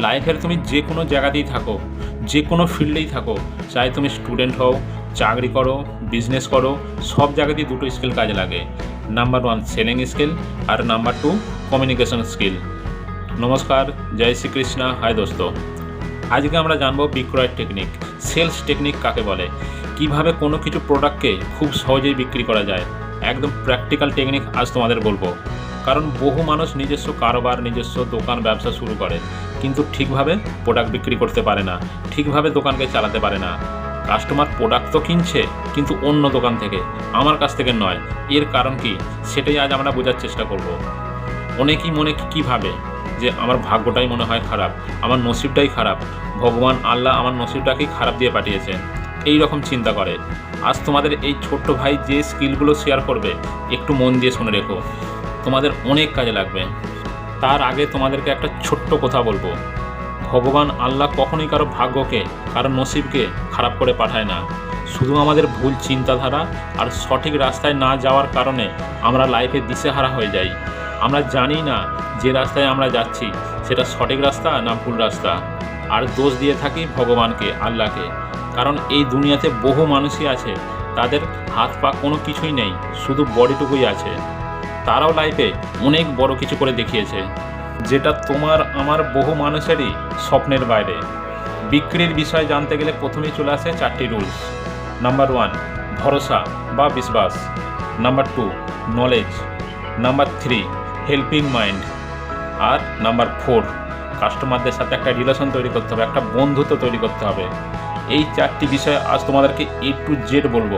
লাইফের তুমি যে কোনো জায়গাতেই থাকো, যে কোনো ফিল্ডেই থাকো, চাই তুমি স্টুডেন্ট হও, চাকরি করো বিজনেস করো, সব জায়গাতেই দুটো স্কিল কাজে লাগে। নাম্বার ওয়ান সেলিং স্কিল আর নাম্বার টু কমিউনিকেশন স্কিল নমস্কার, জয় শ্রীকৃষ্ণ। হাই দোস্ত। আজকে আমরা জানব বিক্রয়ের টেকনিক সেলস টেকনিক কাকে বলে? কীভাবে কোনো কিছু প্রোডাক্টকে খুব সহজেই বিক্রি করা যায়? একদম প্র্যাকটিক্যাল টেকনিক আজ তোমাদের বলব। কারণ বহু মানুষ নিজস্ব কারোবার, নিজস্ব দোকান, ব্যবসা শুরু করে। কিন্তু ঠিকভাবে প্রোডাক্ট বিক্রি করতে পারে না, ঠিকভাবে দোকানকে চালাতে পারে না। কাস্টমার প্রোডাক্ট তো কিনছে, কিন্তু অন্য দোকান থেকে, আমার কাছ থেকে নয়। এর কারণ কি? সেটাই আজ আমরা বোঝার চেষ্টা করব। অনেকেই মনে কি ভাবে? যে আমার ভাগ্যটাই মনে হয় খারাপ, আমার নসিবটাই খারাপ। ভগবান, আল্লাহ আমার নসিবটাকেই খারাপ দিয়ে পাঠিয়েছে এই রকম চিন্তা করে। আজ তোমাদের এই ছোট্ট ভাই যে স্কিলগুলো শেয়ার করবে, একটু মন দিয়ে শুনে রেখো। তোমাদের অনেক কাজে লাগবে। তার আগে তোমাদেরকে একটা ছোট্ট কথা বলব। ভগবান আল্লাহ কখনোই কারও ভাগ্যকে, কারও নসিবকে খারাপ করে পাঠায় না। শুধু আমাদের ভুল চিন্তাধারা আর সঠিক রাস্তায় না যাওয়ার কারণে আমরা লাইফে দিশেহারা হয়ে যাই। আমরা জানি না যে রাস্তায় আমরা যাচ্ছি, সেটা সঠিক রাস্তা না ভুল রাস্তা। আর দোষ দিয়ে থাকি ভগবানকে, আল্লাহকে। কারণ এই দুনিয়াতে বহু মানুষই আছে, তাদের হাত পা কোনো কিছুই নেই, শুধু বডিটুকুই আছে। তারাও লাইফে অনেক বড় কিছু করে দেখিয়েছে, যেটা তোমার, আমার বহু মানুষেরই স্বপ্নের বাইরে। বিক্রির বিষয় জানতে গেলে প্রথমেই চলে আসে চারটি রুলস নাম্বার ওয়ান ভরসা বা বিশ্বাস। Number two knowledge number three helping mind আর নাম্বার ফোর কাস্টমারদের সাথে একটা রিলেশন তৈরি করতে হবে, একটা বন্ধুত্ব তৈরি করতে হবে। এই চারটি বিষয় আজ তোমাদেরকে এ টু জেড বলব,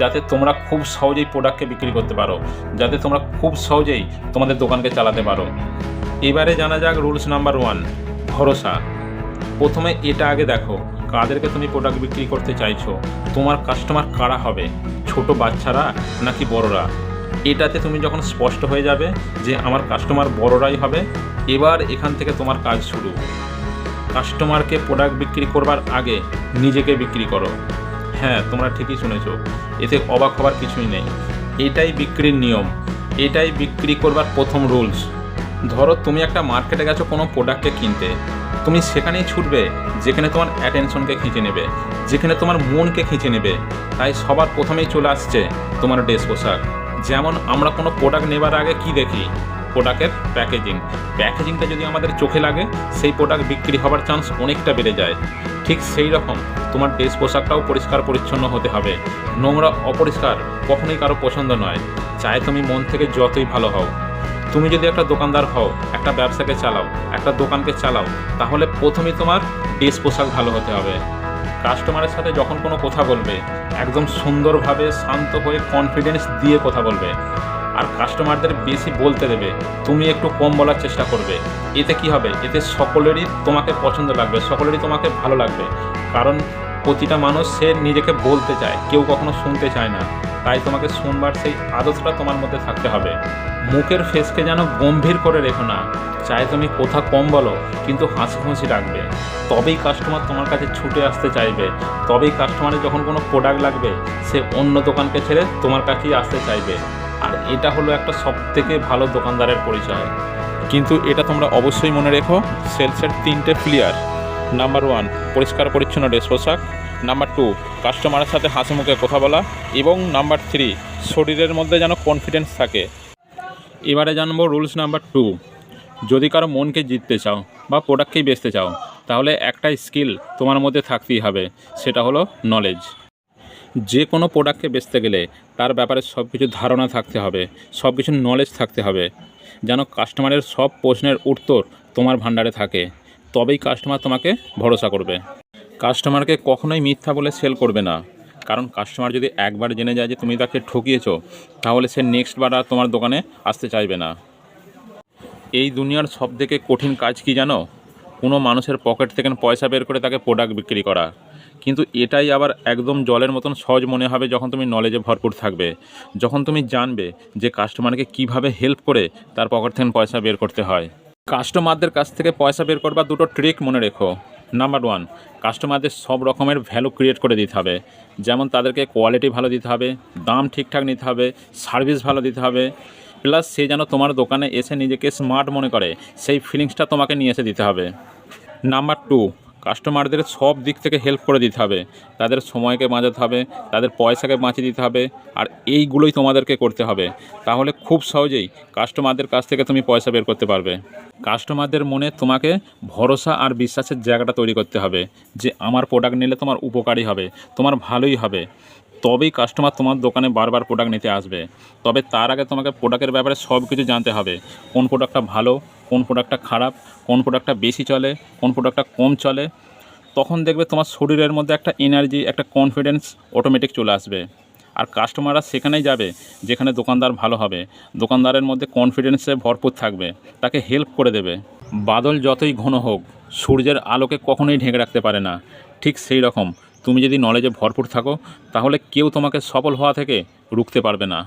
যাতে তোমরা খুব সহজেই প্রোডাক্টকে বিক্রি করতে পারো, যাতে তোমরা খুব সহজেই তোমাদের দোকানকে চালাতে পারো। এবারে জানা যাক রুলস নাম্বার ওয়ান ভরসা। প্রথমে এটা আগে দেখো, কাদেরকে তুমি প্রোডাক্ট বিক্রি করতে চাইছো, তোমার কাস্টমার কারা হবে? ছোট বাচ্চারা নাকি বড়রা? এটাতে তুমি যখন স্পষ্ট হয়ে যাবে যে আমার কাস্টমার বড়রাই হবে, এবার এখান থেকে তোমার কাজ শুরু। কাস্টমারকে প্রোডাক্ট বিক্রি করবার আগে নিজেকে বিক্রি করো। হ্যাঁ তোমরা ঠিকই শুনেছো। এতে অবাক হবার কিছুই নেই। এটাই বিক্রির নিয়ম। এটাই বিক্রি করবার প্রথম রুলস ধরো, তুমি একটা মার্কেটে গেছো কোনো প্রোডাক্টকে কিনতে। তুমি সেখানেই ছুটবে, যেখানে তোমার অ্যাটেনশনকে খিঁচে নেবে, যেখানে তোমার মনকে খিঁচে নেবে। তাই সবার প্রথমেই চলে আসছে তোমার ড্রেস পোশাক। যেমন আমরা কোনো প্রোডাক্ট নেবার আগে কি দেখি? প্রোডাক্টের প্যাকেজিং প্যাকেজিংটা যদি আমাদের চোখে লাগে, সেই প্রোডাক্ট বিক্রি হবার চান্স অনেকটা বেড়ে যায়। ঠিক সেই রকম তোমার ড্রেস পোশাকটাও পরিষ্কার পরিচ্ছন্ন হতে হবে। নোংরা, অপরিষ্কার কখনোই কারও পছন্দ নয়। চাই তুমি মন থেকে যতই ভালো হও। তুমি যদি একটা দোকানদার হও, একটা ব্যবসাকে চালাও, একটা দোকানকে চালাও, তাহলে প্রথমে তোমার ড্রেস পোশাক ভালো হতে হবে। কাস্টমারের সাথে যখন কোনো কথা বলবে, একদম সুন্দরভাবে শান্ত হয়ে কনফিডেন্স দিয়ে কথা বলবে। আর কাস্টমারদের বেশি বলতে দেবে, তুমি একটু কম বলার চেষ্টা করবে। এতে কি হবে? এতে সকলেরই তোমাকে পছন্দ লাগবে, সকলেরই তোমাকে ভালো লাগবে। কারণ প্রতিটা মানুষ সে নিজেকে বলতে চায়, কেউ কখনো শুনতে চায় না। তাই তোমাকে শুনবার সেই আদতটা তোমার মধ্যে থাকতে হবে। মুখের ফেসকে যেন গম্ভীর করে রেখো না। চাই তুমি কথা কম বলো, কিন্তু হাসি খুশি রাখবে। তবেই কাস্টমার তোমার কাছে ছুটে আসতে চাইবে। তবেই কাস্টমারের যখন কোনো প্রোডাক্ট লাগবে, সে অন্য দোকানকে ছেড়ে তোমার কাছেই আসতে চাইবে। আর এটা হলো একটা সবথেকে ভালো দোকানদারের পরিচয়। কিন্তু এটা তোমরা অবশ্যই মনে রেখো, সেলসের তিনটে ক্লিয়ার নাম্বার ওয়ান, পরিষ্কার পরিচ্ছন্ন ড্রেস পোশাক। নাম্বার টু, কাস্টমারের সাথে হাসি মুখে কথা বলা। এবং নাম্বার থ্রি, শরীরের মধ্যে যেন কনফিডেন্স থাকে। এবারে জানব রুলস নাম্বার টু। যদি কারও মনকে জিততে চাও বা প্রোডাক্টকেই বেচতে চাও, তাহলে একটা স্কিল তোমার মধ্যে থাকতেই হবে। সেটা হলো নলেজ যে কোনো প্রোডাক্টকে বেচতে গেলে তার ব্যাপারে সব কিছু ধারণা থাকতে হবে সব কিছু নলেজ থাকতে হবে। যেন কাস্টমারের সব প্রশ্নের উত্তর তোমার ভাণ্ডারে থাকে, তবেই কাস্টমার তোমাকে ভরসা করবে। কাস্টমারকে কখনোই মিথ্যা বলে সেল করবে না। কারণ কাস্টমার যদি একবার জেনে যায় যে তুমি তাকে ঠকিয়েছো, তাহলে সে নেক্সট বার আর তোমার দোকানে আসতে চাইবে না। এই দুনিয়ার সব থেকে কঠিন কাজ কি জানো? কোনো মানুষের পকেট থেকে পয়সা বের করে তাকে প্রোডাক্ট বিক্রি করা। কিন্তু এটাই আবার একদম জলের মতন সহজ মনে হবে যখন তুমি নলেজে ভরপুর থাকবে। যখন তুমি জানবে যে কাস্টমারকে কীভাবে হেল্প করে তার পকেট থেকে পয়সা বের করতে হয়। কাস্টমারদের কাছ থেকে পয়সা বের করবার দুটো ট্রিক মনে রেখো। নাম্বার ওয়ান কাস্টমারদের সব রকমের ভ্যালু ক্রিয়েট করে দিতে হবে। যেমন তাদেরকে কোয়ালিটি ভালো দিতে হবে, দাম ঠিকঠাক নিতে হবে সার্ভিস ভালো দিতে হবে। প্লাস সে যেন তোমার দোকানে এসে নিজেকে স্মার্ট মনে করে, সেই ফিলিংসটা তোমাকে নিয়ে এসে দিতে হবে। নাম্বার টু কাস্টমারদের সব দিক থেকে হেল্প করে দিতে হবে। তাদের সময়কে বাঁচাতে হবে, তাদের পয়সাকে বাঁচিয়ে দিতে হবে, আর এইগুলোই তোমাদেরকে করতে হবে। তাহলে খুব সহজেই কাস্টমারদের কাছ থেকে তুমি পয়সা বের করতে পারবে। কাস্টমারদের মনে তোমাকে ভরসা আর বিশ্বাসের জায়গাটা তৈরি করতে হবে যে আমার প্রোডাক্ট নিলে তোমার উপকারী হবে, তোমার ভালোই হবে। তবেই কাস্টমার তোমার দোকানে বারবার প্রোডাক্ট নিতে আসবে। তবে তার আগে তোমাকে প্রোডাক্টের ব্যাপারে সব কিছু জানতে হবে। কোন প্রোডাক্টটা ভালো কোন প্রোডাক্টটা খারাপ, কোন প্রোডাক্টটা বেশি চলে, কোন প্রোডাক্টটা কম চলে, তখন দেখবে তোমার শরীরের মধ্যে একটা এনার্জি একটা কনফিডেন্স অটোমেটিক চলে আসবে। আর কাস্টমাররা সেখানেই যাবে, যেখানে দোকানদার ভালো হবে। দোকানদারের মধ্যে কনফিডেন্সে ভরপুর থাকবে, তাকে হেল্প করে দেবে। বাদল যতই ঘন হোক, সূর্যের আলোকে কখনোই ঢেকে রাখতে পারে না। ঠিক সেই রকম, তুমি যদি নলেজে ভরপুর থাকো, তাহলে কেউ তোমাকে সফল হওয়া থেকে রুখতে পারবে না।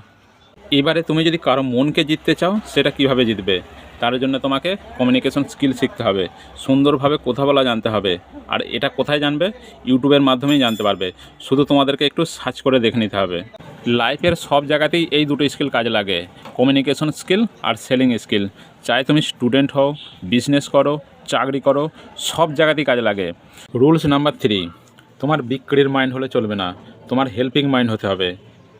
এবারে তুমি যদি কারও মনকে জিততে চাও, সেটা কীভাবে জিতবে? তার জন্য তোমাকে কমিউনিকেশন স্কিল শিখতে হবে। সুন্দরভাবে কথা বলা জানতে হবে। আর এটা কোথায় জানবে? ইউটিউবের মাধ্যমেই জানতে পারবে। শুধু তোমাদেরকে একটু সার্চ করে দেখে নিতে হবে। লাইফের সব জায়গাতেই এই দুটো স্কিল কাজে লাগে। কমিউনিকেশন স্কিল আর সেলিং স্কিল চাই তুমি স্টুডেন্ট হও বিজনেস করো, চাকরি করো, সব জায়গাতেই কাজে লাগে। রুলস নাম্বার থ্রি তোমার বিক্রির মাইন্ড হলে চলবে না। তোমার হেল্পিং মাইন্ড হতে হবে।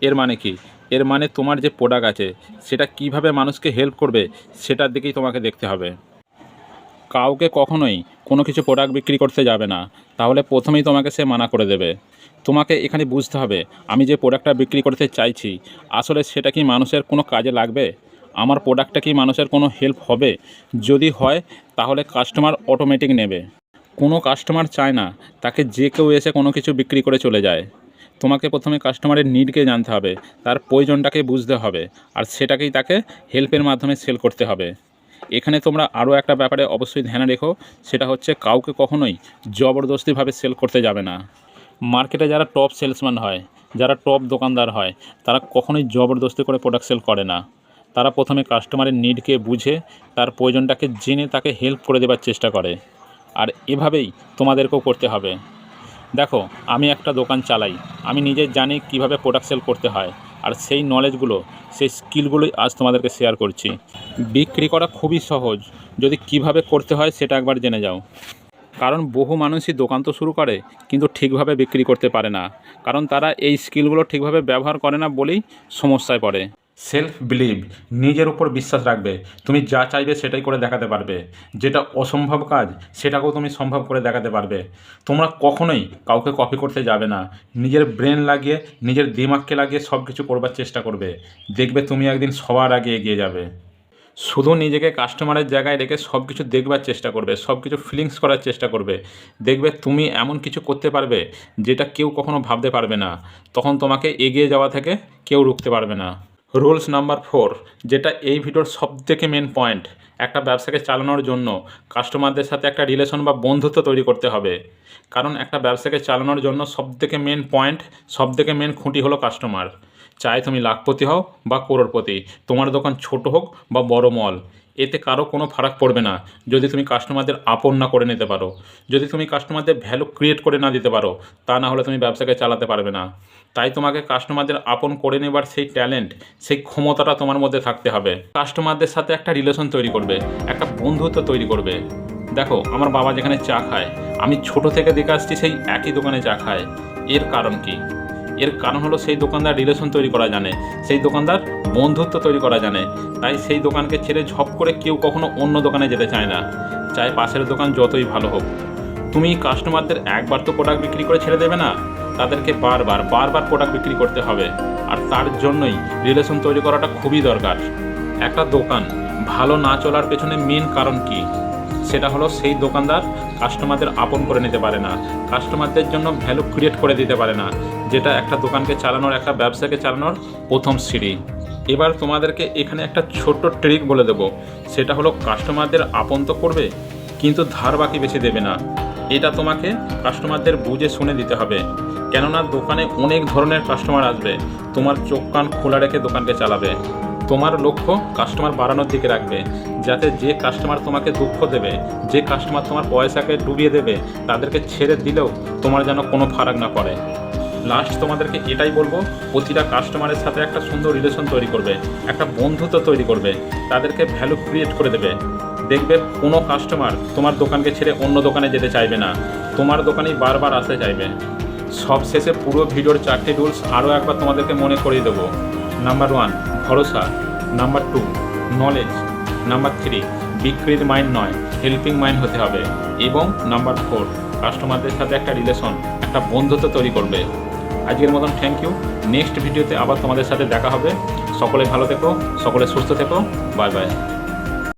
এর মানে কি? এর মানে তোমার যে প্রোডাক্ট আছে, সেটা কীভাবে মানুষকে হেল্প করবে, সেটার দিকেই তোমাকে দেখতে হবে। কাউকে কখনোই কোনো কিছু প্রোডাক্ট বিক্রি করতে যাবে না। তাহলে প্রথমেই তোমাকে সে মানা করে দেবে। তোমাকে এখানে বুঝতে হবে, আমি যে প্রোডাক্টটা বিক্রি করতে চাইছি, আসলে সেটা কি মানুষের কোনো কাজে লাগবে? আমার প্রোডাক্টটা কি মানুষের কোনো হেল্প হবে? যদি হয়, তাহলে কাস্টমার অটোমেটিক নেবে। কোনো কাস্টমার চায় না, তাকে যে কেউ এসে কোনো কিছু বিক্রি করে চলে যায়। তোমাকে প্রথমে কাস্টমারের নিডকে জানতে হবে, তার প্রয়োজনটাকে বুঝতে হবে, আর সেটাকেই তাকে হেল্পের মাধ্যমে সেল করতে হবে। এখানে তোমরা আরও একটা ব্যাপারে অবশ্যই ধ্যানে রেখো, সেটা হচ্ছে কাউকে কখনোই জবরদস্তিভাবে সেল করতে যাবে না। মার্কেটে যারা টপ সেলসম্যান হয়, যারা টপ দোকানদার হয়, তারা কখনোই জবরদস্তি করে প্রোডাক্ট সেল করে না। তারা প্রথমে কাস্টমারের নিডকে বুঝে, তার প্রয়োজনটাকে জেনে তাকে হেল্প করে দেওয়ার চেষ্টা করে। আর এভাবেই তোমাদেরকেও করতে হবে। দেখো, আমি একটা দোকান চালাই। আমি নিজে জানি কীভাবে প্রোডাক্ট সেল করতে হয়। আর সেই নলেজগুলো সেই স্কিলগুলোই আজ তোমাদেরকে শেয়ার করছি। বিক্রি করা খুবই সহজ। যদি কীভাবে করতে হয় সেটা একবার জেনে যাও। কারণ বহু মানুষই দোকান তো শুরু করে, কিন্তু ঠিকভাবে বিক্রি করতে পারে না। কারণ তারা এই স্কিলগুলো ঠিকভাবে ব্যবহার করে না বলেই সমস্যায় পড়ে। সেলফ বিলিভ নিজের উপর বিশ্বাস রাখবে। তুমি যা চাইবে সেটাই করে দেখাতে পারবে। যেটা অসম্ভব কাজ, সেটাকেও তুমি সম্ভব করে দেখাতে পারবে। তোমরা কখনোই কাউকে কপি করতে যাবে না। নিজের ব্রেন লাগিয়ে, নিজের দিমাগকে লাগিয়ে সব কিছু করবার চেষ্টা করবে। দেখবে তুমি একদিন সবার আগে এগিয়ে যাবে। শুধু নিজেকে কাস্টমারের জায়গায় রেখে সব কিছু দেখবার চেষ্টা করবে সব কিছু ফিলিংস করার চেষ্টা করবে। দেখবে তুমি এমন কিছু করতে পারবে যেটা কেউ কখনো ভাবতে পারবে না। তখন তোমাকে এগিয়ে যাওয়া থেকে কেউ রুখতে পারবে না। রুলস নাম্বার ফোর, যেটা এই ভিডিওর সবথেকে মেন পয়েন্ট একটা ব্যবসাকে চালানোর জন্য কাস্টমারদের সাথে একটা রিলেশন বা বন্ধুত্ব তৈরি করতে হবে। কারণ একটা ব্যবসাকে চালানোর জন্য সবথেকে মেন পয়েন্ট সবথেকে মেন খুঁটি হলো কাস্টমার চাই তুমি লাখপতি হও বা করোড়পতি, তোমার দোকান ছোট হোক বা বড় মল, এতে কারও কোনো ফারাক পড়বে না, যদি তুমি কাস্টমারদের আপন না করে নিতে পারো। যদি তুমি কাস্টমারদের ভ্যালু ক্রিয়েট করে না দিতে পারো, তা না হলে তুমি ব্যবসাকে চালাতে পারবে না। তাই তোমাকে কাস্টমারদের আপন করে নেবার সেই ট্যালেন্ট সেই ক্ষমতাটা তোমার মধ্যে থাকতে হবে। কাস্টমারদের সাথে একটা রিলেশন তৈরি করবে, একটা বন্ধুত্ব তৈরি করবে। দেখো, আমার বাবা যেখানে চা খায়, আমি ছোট থেকে দেখে আসছি সেই একই দোকানে চা খায়। এর কারণ কি? এর কারণ হলো সেই দোকানদার রিলেশন তৈরি করা জানে, সেই দোকানদার বন্ধুত্ব তৈরি করা জানে। তাই সেই দোকানকে ছেড়ে ঝপ করে কেউ কখনো অন্য দোকানে যেতে চায় না। চাই পাশের দোকান যতই ভালো হোক। তুমি কাস্টমারদের একবার তো প্রোডাক্ট বিক্রি করে ছেড়ে দেবে না? তাদেরকে বারবার বারবার প্রোডাক্ট বিক্রি করতে হবে। আর তার জন্যই রিলেশন তৈরি করাটা খুবই দরকার। একটা দোকান, ভালো না চলার পেছনে মেন কারণ কি? সেটা হলো সেই দোকানদার কাস্টমারদের আপন করে নিতে পারে না। কাস্টমারদের জন্য ভ্যালু ক্রিয়েট করে দিতে পারে না। যেটা একটা দোকানকে চালানোর, একটা ব্যবসাকে চালানোর প্রথম সিঁড়ি। এবার তোমাদেরকে এখানে একটা ছোট্ট ট্রিক বলে দেবো। সেটা হলো কাস্টমারদের আপন তো করবে, কিন্তু ধার বাকি বেশি দেবে না। এটা তোমাকে কাস্টমারদের বুঝে শুনে দিতে হবে। কেননা দোকানে অনেক ধরনের কাস্টমার আসবে। তোমার চোখ কান খোলা রেখে দোকানকে চালাবে। তোমার লক্ষ্য কাস্টমার বাড়ানোর দিকে রাখবে। যাতে যে কাস্টমার তোমাকে দুঃখ দেবে, যে কাস্টমার তোমার পয়সাকে ডুবিয়ে দেবে, তাদেরকে ছেড়ে দিলেও তোমার যেন কোনো ফারাক না পড়ে। লাস্ট তোমাদেরকে এটাই বলব, প্রতিটা কাস্টমারের সাথে একটা সুন্দর রিলেশন তৈরি করবে, একটা বন্ধুত্ব তৈরি করবে, তাদেরকে ভ্যালু ক্রিয়েট করে দেবে। দেখবে কোনো কাস্টমার তোমার দোকানকে ছেড়ে অন্য দোকানে যেতে চাইবে না। তোমার দোকানেই বারবার আসতে চাইবে। সব শেষে পুরো ভিডিওর চারটি রুলস আরও একবার তোমাদেরকে মনে করিয়ে দেবো। নাম্বার ওয়ান ভরসা। Number two knowledge number three বিক্রির মাইন্ড নয় হেল্পিং মাইন্ড হতে হবে। এবং নাম্বার ফোর কাস্টমারদের সাথে একটা রিলেশন একটা বন্ধুত্ব তৈরি করবে। আজকের মতন থ্যাংক ইউ নেক্সট ভিডিওতে আবার তোমাদের সাথে দেখা হবে। সকলে ভালো থেকো, সকলে সুস্থ থেকো। Bye bye